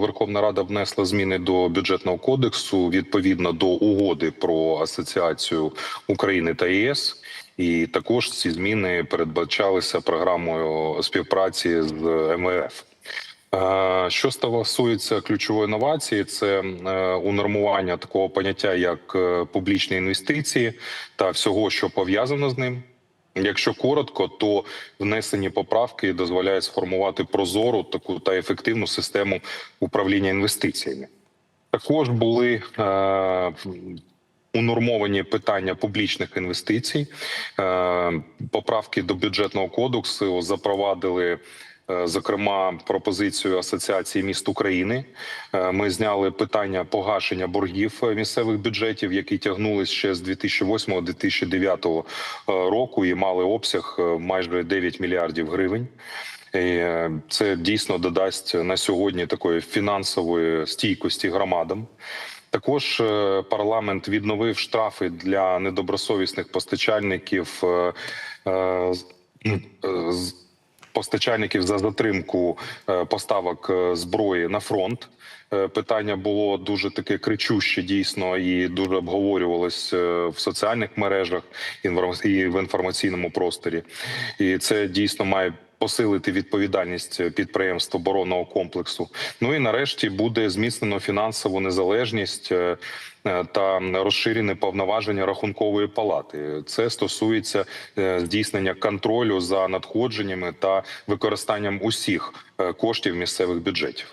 Верховна Рада внесла зміни до бюджетного кодексу відповідно до угоди про асоціацію України та ЄС. І також ці зміни передбачалися програмою співпраці з МВФ. Е, Що стосується ключової новації, це е, унормування такого поняття як е, публічні інвестиції та всього, що пов'язано з ним. Якщо коротко, то внесені поправки дозволяють сформувати прозору таку та ефективну систему управління інвестиціями. Також були е, унормовані питання публічних інвестицій. Е, поправки до бюджетного кодексу запровадили. Е, Зокрема, пропозицію Асоціації міст України Е, ми зняли питання погашення боргів е, місцевих бюджетів, які тягнулись ще з 2008-2009 року і мали обсяг майже 9 мільярдів гривень. І це дійсно додасть на сьогодні такої фінансової стійкості громадам. Також парламент відновив штрафи для недобросовісних постачальників. з- Постачальників за затримку е, поставок е, зброї на фронт Е, питання було дуже таке кричуще, дійсно, і дуже обговорювалось в соціальних мережах і в інформаційному просторі. І це дійсно має посилити відповідальність підприємств оборонного комплексу. Ну і нарешті буде зміцнено фінансову незалежність. е, е, Та розширене повноваження рахункової палати це стосується е, здійснення контролю за надходженнями та використанням усіх е, коштів місцевих бюджетів.